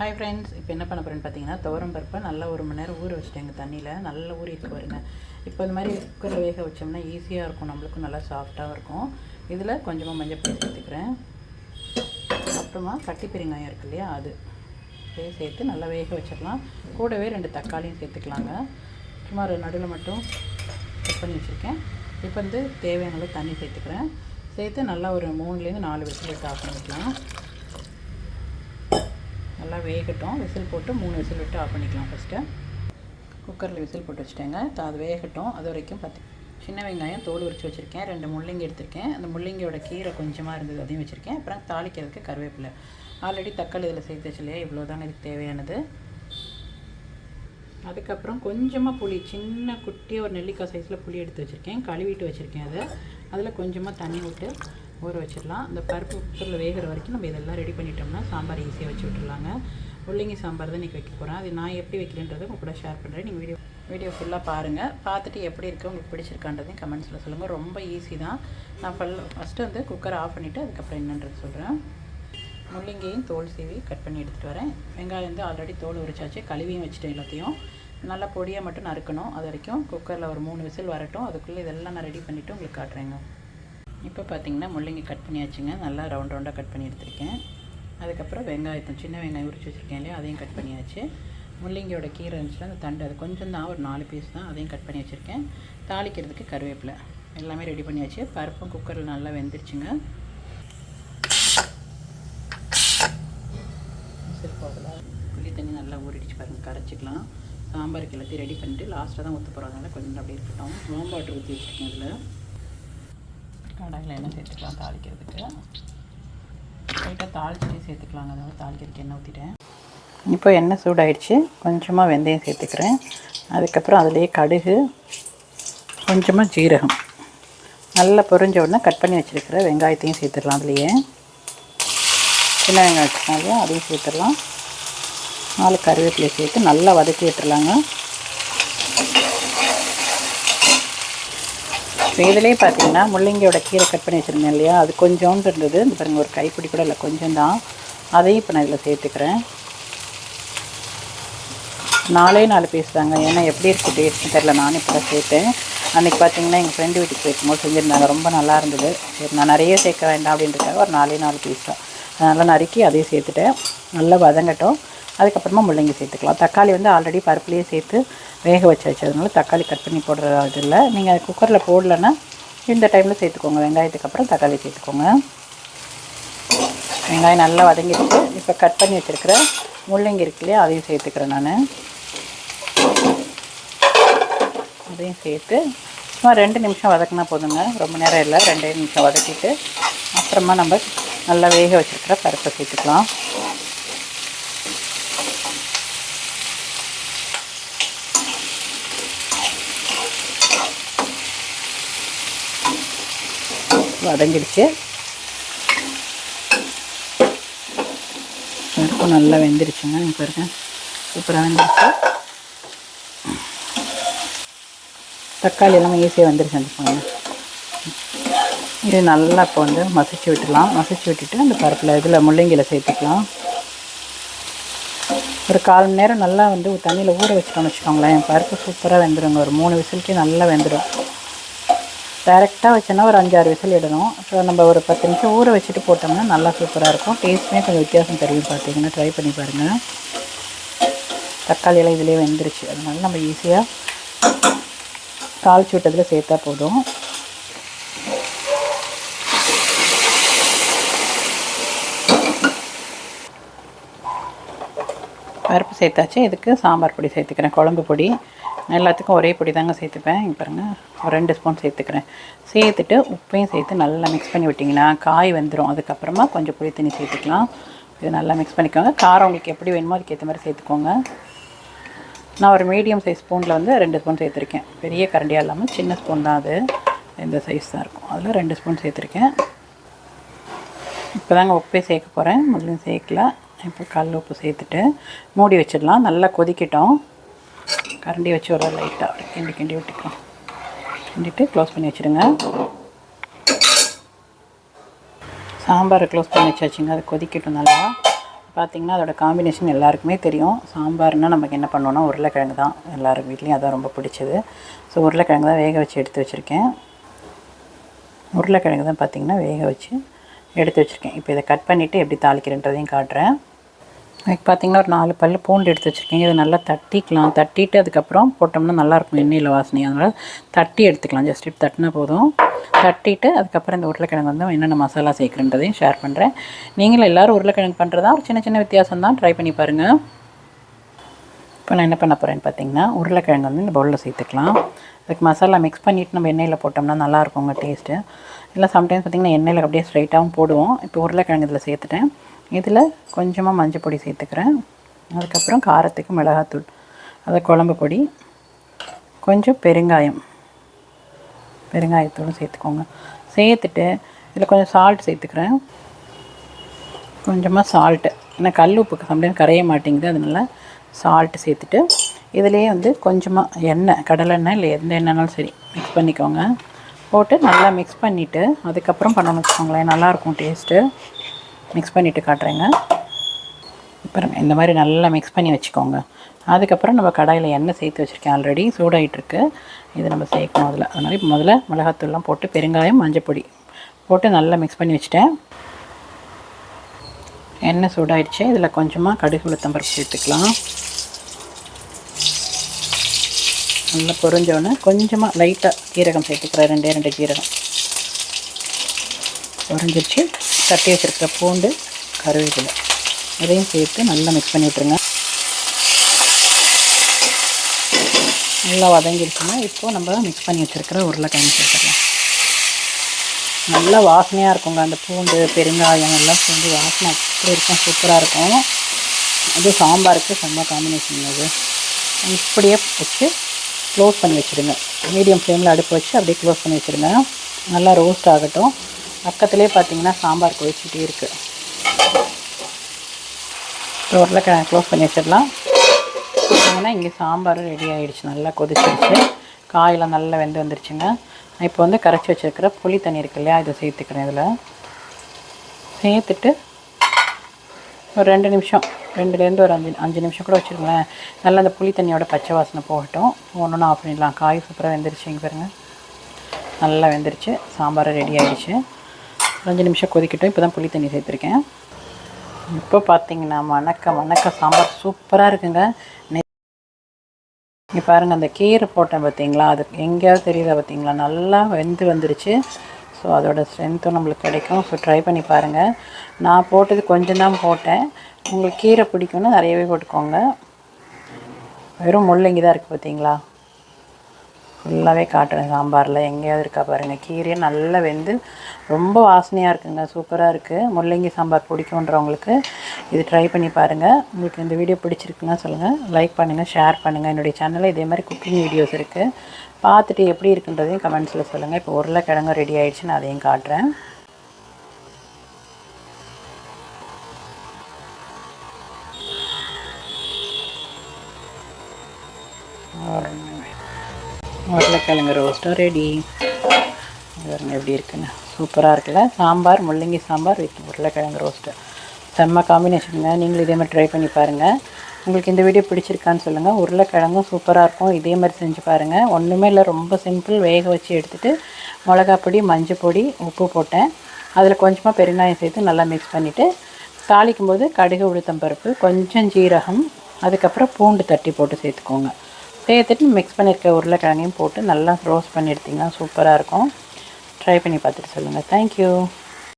Hi friends இப்போ என்ன பண்ண போகிறேன்னு பார்த்தீங்கன்னா துவரம் பருப்பை நல்லா ஒரு மணி நேரம் ஊற வச்சுட்டேங்க தண்ணியில். நல்லா ஊறி வருங்க இப்போ இந்த மாதிரி குக்கரில் வேக வச்சோம்னா ஈஸியாக இருக்கும். நம்மளுக்கும் நல்லா சாஃப்டாகவும் இருக்கும். இதில் கொஞ்சமாக மஞ்சள் பொடி சேர்த்துக்கிறேன். அப்புறமா கட்டி பெருங்காயம் இருக்கு இல்லையா அது. இதையும் சேர்த்து நல்லா வேக வச்சிடலாம். கூடவே ரெண்டு தக்காளியும் சேர்த்துக்கலாங்க. சும்மா ஒரு நடுவில் மட்டும் கட் பண்ணி வச்சுருக்கேன். இப்போ வந்து தேவையான தண்ணி சேர்த்துக்கிறேன். சேர்த்து நல்லா ஒரு மூணுலேருந்து நாலு விசில் விட்டு ஆஃப் பண்ணிக்கலாம். நல்லா வேகட்டும். விசில் போட்டு மூணு விசில் விட்டு ஆஃப் பண்ணிக்கலாம் ஃபஸ்ட்டு குக்கரில் விசில் போட்டு வச்சுட்டேங்க. அது வேகட்டும். அது வரைக்கும் பார்த்து சின்ன வெங்காயம் தோல் உரித்து வச்சுருக்கேன். ரெண்டு முள்ளங்கி எடுத்திருக்கேன். அந்த முள்ளங்கியோட கீரை கொஞ்சமாக இருந்தது அதையும் வச்சுருக்கேன். அப்புறம் தாளிக்கிறதுக்கு கருவேப்பிலை. ஆல்ரெடி தக்காளி இதில் சேர்த்து வச்சு இல்லையா? இவ்வளோ தான் இதுக்கு தேவையானது. அதுக்கப்புறம் கொஞ்சமாக புளி சின்ன குட்டியாக ஒரு நெல்லிக்காய் சைஸில் புளி எடுத்து வச்சுருக்கேன். கழுவிட்டு வச்சுருக்கேன் அதை. அதில் கொஞ்சமாக தண்ணி விட்டு ஊற வச்சிடலாம். இந்த பருப்பு குக்கரில் வேகிற வரைக்கும் நம்ம இதெல்லாம் ரெடி பண்ணிட்டோம்னா சாம்பார் ஈஸியாக வச்சு விட்டுருலாங்க முள்ளங்கி சாம்பார் தான் இன்றைக்கி வைக்க போகிறேன் அது நான் எப்படி வைக்கிறேன்றதை உங்கள் கூட ஷேர் பண்ணுறேன் நீங்கள் வீடியோ வீடியோ ஃபுல்லாக பாருங்கள் பார்த்துட்டு எப்படி இருக்குது உங்களுக்கு பிடிச்சிருக்கான்றதையும் கமெண்ட்ஸில் சொல்லுங்கள் ரொம்ப ஈஸி தான். நான் ஃபல் ஃபஸ்ட்டு வந்து குக்கரை ஆஃப் பண்ணிவிட்டு அதுக்கப்புறம் என்னன்றது சொல்கிறேன் முள்ளங்கியும் தோல் சீவி கட் பண்ணி எடுத்துகிட்டு வரேன். வெங்காயம் வந்து ஆல்ரெடி தோல் உரிச்சாச்சு. கழுவியும் வச்சுட்டேன் எல்லாத்தையும். நல்லா பொடியாக மட்டும் நறுக்கணும். அது வரைக்கும் குக்கரில் ஒரு மூணு விசில் வரட்டும். அதுக்குள்ளே இதெல்லாம் நான் ரெடி பண்ணிவிட்டு உங்களுக்கு காட்டுறேங்க. இப்போ பார்த்தீங்கன்னா முள்ளங்கி கட் பண்ணியாச்சுங்க. நல்லா ரவுண்ட் ரவுண்டாக கட் பண்ணி எடுத்திருக்கேன். அதுக்கப்புறம் வெங்காயத்தை சின்ன வெங்காயம் உரிச்சு வச்சுருக்கேன் இல்லையா? அதையும் கட் பண்ணியாச்சு. முள்ளங்கியோட கீரை இருந்துச்சுன்னா அந்த தண்டு அது கொஞ்சம் தான் ஒரு நாலு பீஸ் தான் அதையும் கட் பண்ணி வச்சுருக்கேன். தாளிக்கிறதுக்கு கருவேப்பிலை. எல்லாமே ரெடி பண்ணியாச்சு. பருப்பும் குக்கரில் நல்லா வெந்துருச்சுங்க. புளி தண்ணி நல்லா ஊறிடுச்சு பாருங்கள் கரைச்சிக்கலாம். சாம்பாருக்கு எல்லாத்தையும் ரெடி பண்ணிட்டு லாஸ்ட்டாக தான் ஊற்ற போகிறதுனால கொஞ்சம் அப்படியே இருக்கட்டும். வாம் வாட்டர் ஊற்றி வச்சுருக்கேன் இதில். கடாயில் எண்ணெய் சேர்த்துக்கலாம்? தாளிக்கிறதுக்கு. லைட்டாக தாளிச்சிட்டே சேர்த்துக்கலாங்க. அதாவது தாளிக்கிறதுக்கு எண்ணெய் ஊற்றிட்டேன் இப்போ எண்ணெய் சூடாயிடுச்சு. கொஞ்சமாக வெந்தயம் சேர்த்துக்கிறேன். அதுக்கப்புறம் அதிலேயே கடுகு கொஞ்சமாக ஜீரகம். நல்லா பொரிஞ்ச உடனே கட் பண்ணி வச்சுருக்கிற வெங்காயத்தையும் சேர்த்துடலாம் அதுலேயே. சின்ன வெங்காயம் வச்சுருக்கோம் இல்லையா அதையும் சேர்த்துடலாம். நாலு கருவேப்பிலையை சேர்த்து நல்லா வதக்கி விட்டுறலாங்க. இப்போ இதிலே பார்த்தீங்கன்னா முள்ளங்கியோட கீரை கட் பண்ணி வச்சுருந்தேன் இல்லையா? அது கொஞ்சோண்டு இருந்தது. இந்த பாருங்கள் ஒரு கைப்பிடி கூட இல்லை கொஞ்சம் தான் அதையும் இப்போ நான் இதில் சேர்த்துக்கிறேன். நாலே நாலு பீஸ் தாங்க. ஏன்னா எப்படி இருக்குது டேஸ்ட்னு தெரில நானும் இப்போ தான் சேர்த்தேன். அன்றைக்கி பார்த்தீங்கன்னா எங்கள் ஃப்ரெண்டு வீட்டுக்கு போயிருக்கும்போது செஞ்சுருந்தாங்க. ரொம்ப நல்லா இருந்தது. சரி நான் நிறைய சேர்க்க வேண்டாம் அப்படின்றதுக்காக ஒரு நாலே நாலு பீஸ் தான். அதனால் நறுக்கி அதையும் சேர்த்துட்டேன். நல்லா வதங்கட்டும். அதுக்கப்புறமா முள்ளங்கி சேர்த்துக்கலாம். தக்காளி வந்து ஆல்ரெடி பருப்புலேயே சேர்த்து வேக வச்சு வச்சதுனால தக்காளி கட் பண்ணி போடுற இது இல்லை நீங்கள் குக்கரில் போடலன்னா இந்த டைமில் சேர்த்துக்கோங்க. வெங்காயத்துக்கு அப்புறம் தக்காளி சேர்த்துக்கோங்க. வெங்காயம் நல்லா வதங்கிடுச்சு. இப்போ கட் பண்ணி வச்சுருக்கிற முள்ளங்கி இருக்கு இல்லையா அதையும் சேர்த்துக்கிறேன் நான். அதையும் சேர்த்து சும்மா ரெண்டு நிமிஷம் வதக்கினா போதுங்க. ரொம்ப நேரம் இல்லை. ரெண்டே நிமிஷம் வதக்கிட்டு அப்புறமா நம்ம நல்லா வேக வச்சுருக்கிற பருப்பை சேர்த்துக்கலாம். வதங்கிடுச்சு பருப்பு நல்லா வெந்துருச்சுங்க இங்க பாருங்க சூப்பராக வெந்துருச்சு தக்காளி எல்லாமே ஈஸியாக வந்துருச்சு அந்த பொண்ணு இது நல்லா இப்போ வந்து மசிச்சு விட்டுலாம் மசிச்சு விட்டுட்டு அந்த பருப்பில் இதில் முள்ளங்கியில் சேர்த்துக்கலாம் ஒரு கால் மணி நேரம் நல்லா வந்து தண்ணியில் ஊற வச்சுட்டோம்னு வச்சுக்கோங்களேன் பருப்பு சூப்பராக வெந்துருங்க ஒரு மூணு விசிலுக்கே நல்லா வெந்துடும் டைரெக்டாக வச்சோன்னா ஒரு அஞ்சாறு விசில் இடணும். ஸோ நம்ம ஒரு பத்து நிமிஷம் ஊற வச்சுட்டு போட்டோம்னா நல்லா சூப்பராக இருக்கும். டேஸ்ட்டுமே கொஞ்சம் வித்தியாசம் தெரியும் பார்த்தீங்கன்னா. ட்ரை பண்ணி பாருங்கள் தக்காளி எல்லாம் இதிலே வெந்துருச்சு. அதனால நம்ம ஈஸியாக தாளிச்சு விட்டதில் சேர்த்தா போதும். பருப்பு சேர்த்தாச்சு. இதுக்கு சாம்பார் பொடி சேர்த்துக்கிறேன். குழம்பு பொடி. எல்லாத்துக்கும் ஒரே பொடி தாங்க சேர்த்துப்பேன். இங்கே பாருங்கள் ஒரு ரெண்டு ஸ்பூன் சேர்த்துக்கிறேன். சேர்த்துட்டு உப்பையும் சேர்த்து நல்லா மிக்ஸ் பண்ணி விட்டிங்கன்னா காய் வந்துடும் அதுக்கப்புறமா கொஞ்சம் புளி தண்ணி சேர்த்துக்கலாம். இது நல்லா மிக்ஸ் பண்ணிக்கோங்க. காரம் உங்களுக்கு எப்படி வேணுமோ அதுக்கேற்ற மாதிரி சேர்த்துக்கோங்க. நான் ஒரு மீடியம் சைஸ் ஸ்பூனில் வந்து ரெண்டு ஸ்பூன் சேர்த்துருக்கேன். பெரிய கரண்டியாக இல்லாமல் சின்ன ஸ்பூன் தான் அது. இந்த சைஸ் தான் இருக்கும். அதில் ரெண்டு ஸ்பூன் சேர்த்துருக்கேன். இப்போ தாங்க உப்பே சேர்க்க போகிறேன் முதலையும் சேர்க்கல. இப்போ கல் உப்பு சேர்த்துட்டு மூடி வச்சிடலாம். நல்லா கொதிக்கட்டும். கரண்டி வச்சு ஒரு லைட்டாக கிண்டி கிண்டி விட்டுக்கலாம். கிண்டிட்டு க்ளோஸ் பண்ணி வச்சுருங்க சாம்பாரை க்ளோஸ் பண்ணி வச்சாச்சுங்க. அது கொதிக்கட்டும் நல்லா. பார்த்திங்கன்னா அதோட காம்பினேஷன் எல்லாருக்குமே தெரியும். சாம்பார்னால் நமக்கு என்ன பண்ணோன்னா உருளைக்கிழங்கு தான். எல்லாரும் வீட்லேயும் அதான் ரொம்ப பிடிச்சது. ஸோ உருளைக்கிழங்கு தான் வேக வச்சு எடுத்து வச்சுருக்கேன். உருளைக்கிழங்கு தான் பார்த்திங்கன்னா வேக வச்சு எடுத்து வச்சுருக்கேன். இப்போ இதை கட் பண்ணிவிட்டு எப்படி தாளிக்கிறேன்றதையும் காட்டுறேன். அதுக்கு பார்த்திங்கன்னா ஒரு நாலு பல் பூண்டு எடுத்து வச்சுருக்கீங்க. இதை நல்லா தட்டிக்கலாம். தட்டிட்டு அதுக்கப்புறம் போட்டோம்னா நல்லாயிருக்கும் எண்ணெயில் வாசனை அதனால் தட்டி எடுத்துக்கலாம். ஜஸ்ட் இப்படி தட்டினா போதும். தட்டிட்டு அதுக்கப்புறம் இந்த உருளைக்கிழங்கு வந்து என்னென்ன மசாலா சேர்க்குறன்றதையும் ஷேர் பண்ணுறேன் நீங்களும் எல்லோரும் உருளைக்கிழங்கு பண்ணுறதா ஒரு சின்ன சின்ன வித்தியாசம் தான். ட்ரை பண்ணி பாருங்கள் இப்போ நான் என்ன பண்ண போகிறேன்னு பார்த்தீங்கன்னா உருளைக்கிழங்கு வந்து இந்த பவுலில் சேர்த்துக்கலாம். அதுக்கு மசாலா மிக்ஸ் பண்ணிவிட்டு நம்ம எண்ணெயில் போட்டோம்னா நல்லாயிருக்குங்க டேஸ்ட்டு இல்லை சம்டைம்ஸ் பார்த்திங்கன்னா எண்ணெயில் அப்படியே ஸ்ட்ரைட்டாகவும் போடுவோம். இப்போ உருளைக்கிழங்கு இதில் சேர்த்துட்டேன். இதில் கொஞ்சமாக மஞ்சள் பொடி சேர்த்துக்கிறேன். அதுக்கப்புறம் காரத்துக்கு மிளகாத்தூள் அதை குழம்பு பொடி கொஞ்சம் பெருங்காயம் பெருங்காயத்தூளும் சேர்த்துக்கோங்க. சேர்த்துட்டு இதில் கொஞ்சம் சால்ட் சேர்த்துக்கிறேன். கொஞ்சமாக சால்ட்டு ஏன்னா கல் உப்புக்கு சம்டைம் கரைய மாட்டேங்குது அதனால் சால்ட்டு சேர்த்துட்டு இதிலேயே வந்து கொஞ்சமாக எண்ணெய் கடலெண்ணெய் இல்லை எந்த எண்ணெய்னாலும் சரி மிக்ஸ் பண்ணிக்கோங்க. போட்டு நல்லா மிக்ஸ் பண்ணிவிட்டு அதுக்கப்புறம் பண்ணணும்னு வச்சுக்கோங்களேன் நல்லாயிருக்கும் டேஸ்ட்டு மிக்ஸ் பண்ணிவிட்டு காட்டுறேங்க. அப்புறம் இந்த மாதிரி நல்லா மிக்ஸ் பண்ணி வச்சுக்கோங்க. அதுக்கப்புறம் நம்ம கடாயில் எண்ணெய் சேர்த்து வச்சுருக்கேன் ஆல்ரெடி சூடாகிட்டுருக்கு இதை நம்ம சேர்க்கணும் அதில் அதனால் இப்போ முதல்ல மிளகாத்தூள்லாம் போட்டு பெருங்காயம் மஞ்சள் பொடி போட்டு நல்லா மிக்ஸ் பண்ணி வச்சுட்டேன். எண்ணெய் சூடாயிடுச்சு. இதில் கொஞ்சமாக கடுகு உளுத்தம்பருப்பு சேர்த்துக்கலாம். நல்லா பொரிஞ்சோன்னே கொஞ்சமாக லைட்டாக ஜீரகம் சேர்த்துக்கிறேன். ரெண்டே ரெண்டு ஜீரகம் பொரிஞ்சிருச்சு. தட்டி வச்சுருக்க பூண்டு கருவேப்பிலை. அதையும் சேர்த்து நல்லா மிக்ஸ் பண்ணி விட்ருங்க நல்லா வதங்கிடுச்சுன்னா இப்போது நம்ம மிக்ஸ் பண்ணி வச்சுருக்கிற உருளைக்கிழங்கு சேர்த்துக்கலாம். நல்லா வாசனையாக இருக்குங்க. அந்த பூண்டு பெருங்காயம் எல்லாம் சேர்ந்து வாசனை அப்படி இருக்கும்? சூப்பராக இருக்கும். அது சாம்பாருக்கு செம்ம காம்பினேஷன் அது. இப்படியே வச்சு க்ளோஸ் பண்ணி வச்சுருங்க மீடியம் ஃப்ளேமில் அடுப்பு வச்சு அப்படியே க்ளோஸ் பண்ணி வச்சுருங்க நல்லா ரோஸ்ட் ஆகட்டும். பக்கத்துலேயே பார்த்தீங்கன்னா சாம்பார் கொதிச்சுட்டே இருக்குது இப்போ உருளைக்கிழங்கு க்ளோஸ் பண்ணி வச்சிடலாம். பார்த்தீங்கன்னா இங்கே சாம்பார் ரெடி ஆகிடுச்சு நல்லா கொதிச்சிருச்சு. காயெல்லாம் நல்லா வெந்து வந்துருச்சுங்க. இப்போ வந்து கரைச்சி வச்சுருக்கிற புளி தண்ணி இருக்கு இல்லையா இதை சேர்த்துக்கிறேன் இதில். சேர்த்துட்டு ஒரு ரெண்டு நிமிஷம் ரெண்டுலேருந்து ஒரு அஞ்சு அஞ்சு நிமிஷம் கூட வச்சுருங்களேன். நல்லா அந்த புளி தண்ணியோட பச்சை வாசனை போகட்டும். ஒன்று ஆஃப் பண்ணிடலாம். காய் சூப்பராக வெந்துருச்சு இங்கே பாருங்கள் நல்லா வெந்துருச்சு. சாம்பார் ரெடி ஆகிடுச்சு அஞ்சு நிமிஷம் கொதிக்கட்டும். இப்போ தான் புளி தண்ணி சேர்த்துருக்கேன். இப்போ பார்த்தீங்கன்னா வணக்கம் வணக்கம். சாம்பார் சூப்பராக இருக்குங்க. இங்கே பாருங்கள் அந்த கீரை போட்டேன் பார்த்தீங்களா அது எங்கேயாவது தெரியுதா பார்த்தீங்களா நல்லா வெந்து வந்துருச்சு. ஸோ அதோட ஸ்ட்ரென்த்தும் நம்மளுக்கு கிடைக்கும். ஸோ ட்ரை பண்ணி பாருங்கள் நான் போட்டது கொஞ்சம் தான் போட்டேன். உங்களுக்கு கீரை பிடிக்கும்னா நிறையவே போட்டுக்கோங்க. வெறும் முள்ளங்கி தான் இருக்குது பார்த்தீங்களா ஃபுல்லாகவே காட்டுறேன் சாம்பாரில். எங்கேயாவது இருக்கா பாருங்கள் கீரையை நல்லா வெந்து ரொம்ப வாசனையாக இருக்குங்க. சூப்பராக இருக்குது முள்ளங்கி சாம்பார் பிடிக்குன்றவங்களுக்கு இது ட்ரை பண்ணி பாருங்கள் உங்களுக்கு இந்த வீடியோ பிடிச்சிருக்குன்னா சொல்லுங்கள் லைக் பண்ணுங்கள் ஷேர் பண்ணுங்கள் என்னுடைய சேனலில் இதே மாதிரி குக்கிங் வீடியோஸ் இருக்குது பார்த்துட்டு எப்படி இருக்குன்றதையும் கமெண்ட்ஸில் சொல்லுங்கள் இப்போ உருளைக்கிழங்கு ரெடி ஆகிடுச்சு நான் அதையும் காட்டுறேன். கிழங்கு ரோஸ்ட்டும் ரெடி பாருங்கள் எப்படி இருக்குன்னு. சூப்பராக இருக்குல்ல? சாம்பார் முள்ளங்கி சாம்பார் வித் உருளைக்கிழங்கு ரோஸ்ட்டு செம்ம காம்பினேஷனுங்க நீங்களும் இதே மாதிரி ட்ரை பண்ணி பாருங்கள் உங்களுக்கு இந்த வீடியோ பிடிச்சிருக்கான்னு சொல்லுங்கள் உருளைக்கிழங்கும் சூப்பராக இருக்கும். இதே மாதிரி செஞ்சு பாருங்கள் ஒன்றுமே இல்லை. ரொம்ப சிம்பிள் வேக வச்சு எடுத்துகிட்டு மிளகா பொடி மஞ்சள் பொடி உப்பு போட்டேன். அதில் கொஞ்சமாக பெருங்காயம் சேர்த்து நல்லா மிக்ஸ் பண்ணிவிட்டு தாளிக்கும் போது கடுகு உளுத்தம் பருப்பு கொஞ்சம் ஜீரகம் அதுக்கப்புறம் பூண்டு தட்டி போட்டு சேர்த்துக்கோங்க. சேர்த்துட்டு மிக்ஸ் பண்ணியிருக்க உருளைக்கிழங்கையும் போட்டு நல்லா ரோஸ்ட் பண்ணி எடுத்திங்கன்னா சூப்பராக இருக்கும். ட்ரை பண்ணி பார்த்துட்டு சொல்லுங்கள் தேங்க்யூ